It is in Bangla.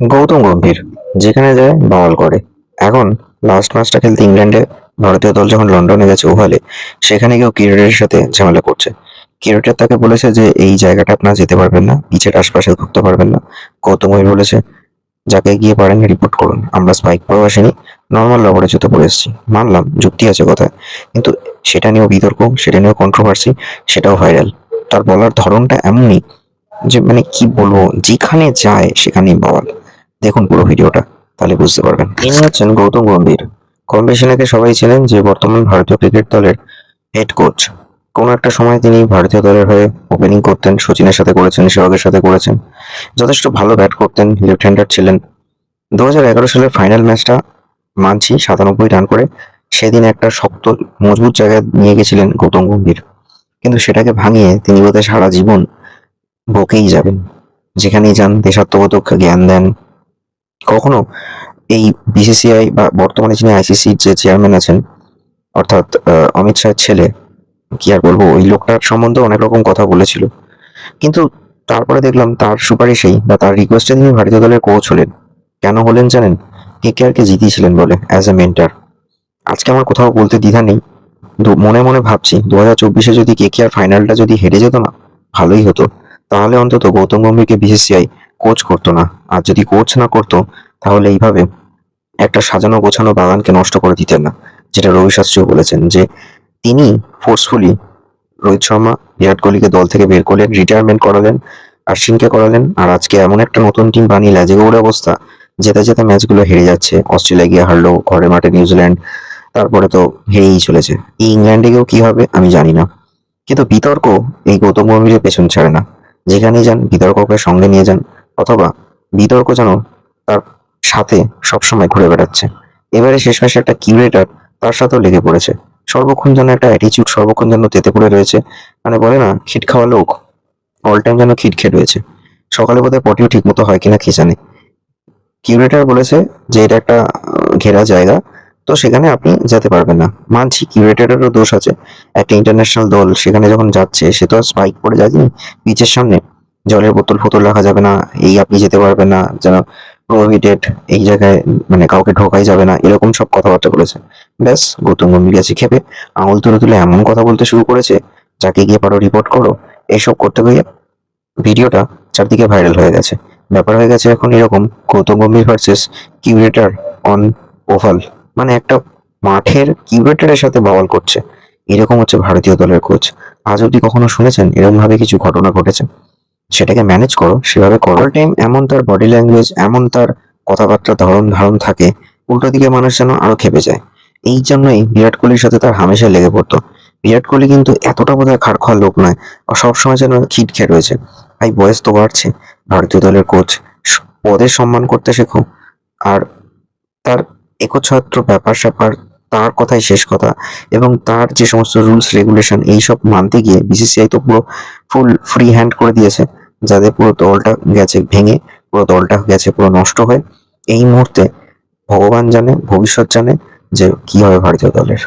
গৌতম গম্ভীর, যেখানে যায় বাওয়াল করে। এখন লাস্ট ম্যাচটা খেলতে ইংল্যান্ডে ভারতীয় দল যখন লন্ডনে গেছে ওভালে সেখানে গিয়েও কিরেটের সাথে ঝামেলা করছে। কিরেটের তাকে বলেছে যে, এই জায়গাটা আপনারা যেতে পারবেন না পিচের আশপাশে ঘুরতে পারবেন না। গৌতম গম্ভীর বলেছে, যাকে গিয়ে পারেন রিপোর্ট করুন, আমরা স্পাইক পরেও আসিনি নর্মাল রবারে জুতো পরে এসেছি। মানলাম, যুক্তি আছে কথায়, কিন্তু সেটা নিয়েও বিতর্ক, সেটা নিয়েও কন্ট্রোভার্সি সেটাও ভাইরাল তার বলার ধরনটা এমনই যে মানে কি বলব, যেখানে যায় সেখানেই বাওয়াল দেখুন পুরো ভিডিওটা, তাহলে বুঝতে পারবেন। ইনি হচ্ছেন গৌতম গম্ভীর। কম বেশি নাকি সবাই ছিলেন যে বর্তমান ভারতীয় ক্রিকেট দলের হেড কোচ কোনো একটা সময় তিনি ভারতীয় দলের হয়ে ওপেনিং করতেন, সচিনের সাথে করেছেন সেহগের সাথে করেছেন। যথেষ্ট ভালো ব্যাট করতেন লেফট হ্যান্ডার ছিলেন। দু হাজার এগারো সালের ফাইনাল ম্যাচটা মানছি, সাতানব্বই রান করে। সেদিন একটা শক্ত, মজবুত জায়গায় নিয়ে গেছিলেন গৌতম গম্ভীর। কিন্তু সেটাকে ভাঙিয়ে তিনি বোধহয় সারা জীবন বকেই যাবেন। যেখানেই যান, দেশাত্মবোধক জ্ঞান দেন কখনো এই বিসিসিআই বা বর্তমানে যিনি আইসিসির যে চেয়ারম্যান আছেন, অর্থাৎ অমিত শাহের ছেলে, কি আর বলব, ওই লোকটার সম্বন্ধে অনেক রকম কথা বলেছিল। কিন্তু তারপরে দেখলাম তার সুপারিশেই বা তার রিকোয়েস্টে তিনি ভারতীয় দলের কোচ হলেন। কেন হলেন জানেন? কে কে জিতিয়েছিলেন বলে অ্যাজ এ মেন্টার আজকে আমার কোথাও বলতে দ্বিধা নেই। মনে মনে ভাবছি, দু হাজার চব্বিশে যদি কে কে আর ফাইনালটা যদি হেরে যেত না, ভালোই হতো। তাহলে অন্তত গৌতম গম্ভীরকে বিসিসিআই কোচ করতো না। আর যদি কোচ না করতো, তাহলে এইভাবে একটা সাজানো গোছানো বাগানকে নষ্ট করে দিতেন না, যেটা রবি শাস্ত্রীও বলেছেন যে তিনি ফোর্সফুলি রোহিত শর্মা, বিরাট কোহলিকে দল থেকে বের করলেন রিটায়ারমেন্ট করালেন আশ্বিনকে করালেন। আর আজকে এমন একটা নতুন টিম বানিয়ে লাজে গৌড়ে অবস্থা যেতে যেতে ম্যাচগুলো হেরে যাচ্ছে। অস্ট্রেলিয়া গিয়ে হারলো ঘরে মাঠে নিউজিল্যান্ড, তারপরে তো হেরেই চলেছে। এই ইংল্যান্ডে গিয়েও কি হবে, আমি জানি না। কিন্তু বিতর্ক এই গৌতম গম্ভীরের পেছন ছাড়ে না। যেখানেই যান বিতর্ককে সঙ্গে নিয়ে যান। অথবা বিতর্ক যেন তার সাথে সবসময় ঘুরে বেড়াচ্ছে। এবারে শেষমেশে একটা কিউরেটার তার সাথেও লেগে পড়েছে। সর্বক্ষণ যেন একটা অ্যাটিচিউড সর্বক্ষণ যেন তেতে পড়ে রয়েছে। মানে বলে না, খিট খাওয়া লোক অল টাইম যেন খিট খেয়ে রয়েছে। সকালে বোধহয় পটিও ঠিক মতো হয় কিনা কে জানে। কিউরেটার বলেছে যে এটা একটা ঘেরা জায়গা। তো সেখানে আপনি যেতে পারবেন না। মানছি কিউরেটারেরও দোষ আছে। একটা ইন্টারন্যাশনাল দল সেখানে যখন যাচ্ছে, সে তো স্পাইক পরে যায়নি। পিচের সামনে জলের বোতল ফোতল রাখা যাবে না, এই আপনি যেতে পারবেন না, যেন প্রোহিবিটেড এই জায়গায় মানে কাউকে ঢোকাই যাবে না, এরকম সব কথাবার্তা বলেছে ব্যাস, গৌতম গম্ভীর আছে খেপে আঙুল তুলে তুলে এমন কথা বলতে শুরু করেছে, যাকে গিয়ে পারো রিপোর্ট করো এইসব করতে গিয়ে ভিডিওটা চারদিকে ভাইরাল হয়ে গেছে। ব্যাপার হয়ে গেছে এখন এরকম, Gautam Gambhir versus curator on Oval মানে একটা মাঠের কিউরেটারের সাথে বাওয়াল করছে। এরকম হচ্ছে ভারতীয় দলের কোচ আজ অব্দি কখনো শুনেছেন? এরকমভাবে কিছু ঘটনা ঘটেছে? সেটাকে ম্যানেজ করো, সেভাবে করো। টাইম এমন তার বডি ল্যাঙ্গুয়েজ এমন তার কথাবার্তা, ধরন ধারণ থাকে, উল্টো দিকে মানুষ যেন আরও খেপে যায়। এই জন্যই বিরাট কোহলির সাথে তার হামেশা লেগে পড়তো। বিরাট কোহলি কিন্তু এতটা বোধহয় খাড় খাওয়ার লোক নয় সবসময় যেন খিট খেয়ে রয়েছে। ভাই, বয়স তো বাড়ছে। ভারতীয় দলের কোচ পদের সম্মান করতে শেখো। আর তার একচ্ছত্র ব্যাপার স্যাপার, তার কথাই শেষ কথা। এবং তার যে সমস্ত রুলস রেগুলেশন এইসব মানতে গিয়ে বিসিসিআই তো পুরো ফুল ফ্রি হ্যান্ড করে দিয়েছে। যাদের পুরো দলটা গেছে ভেঙে, পুরো দলটা গেছে পুরো নষ্ট হয়ে, এই মুহূর্তে ভগবান জানে, ভবিষ্যৎ জানে যে কি হবে ভারতীয় দলের।